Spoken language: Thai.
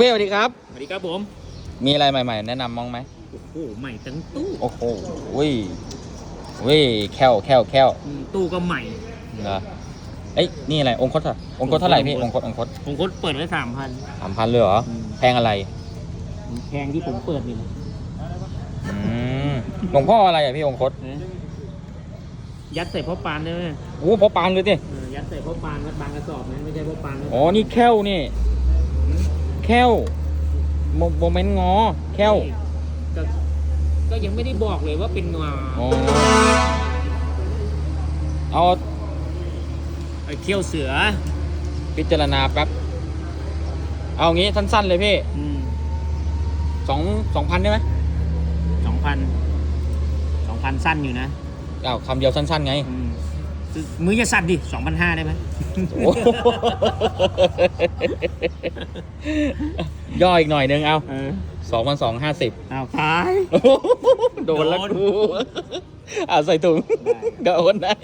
พี่สวัสดีครับ สวัสดีครับผม มีอะไรใหม่ ๆ แนะนำมั้งไหมโอ้โห ใหม่ทั้งตู้โอ้โหอุ้ยอุ้ยแควแควแควอืมตู้ก็ใหม่ เหรอเอ้ยนี่อะไรองคตเท่าองคตเท่าไหร่พี่องคตองคตผมก็เปิดไว้สามพันสามพันเลยเหรออืมแพงอะไรแพงที่ผมเปิดนี่แหละอืมหลวงพ่ออะไรอะพี่องคตนะยัดใส่พ่อปานได้ไหมโอ้พ่อปานเลยดิเออยัดใส่พ่อปานวัดบางกระสอบนะไม่ใช่พ่อปานอ๋อนี่แควนี่ แควโมโมเมนต์งอ แควก็ก็ยังไม่ได้บอกเลยว่าเป็นงาอ๋อเอาไอ้เขี้ยวเสือพิจารณาแป๊บ เอางี้สั้นๆเลยพี่อืมสองสองพันได้ไหมสองพันสองพันสั้นอยู่นะ เอาวคำเดียวสั้นๆไง อืม มือจะสั่นดิสองพันห้าได้ไหมโอ้โหย่ออีกหน่อยนึงเอาเออสองพันสองห้าสิบเอาขาย โดนแล้วโดนกูอ่าใส่ถุงได้ก็โอนได้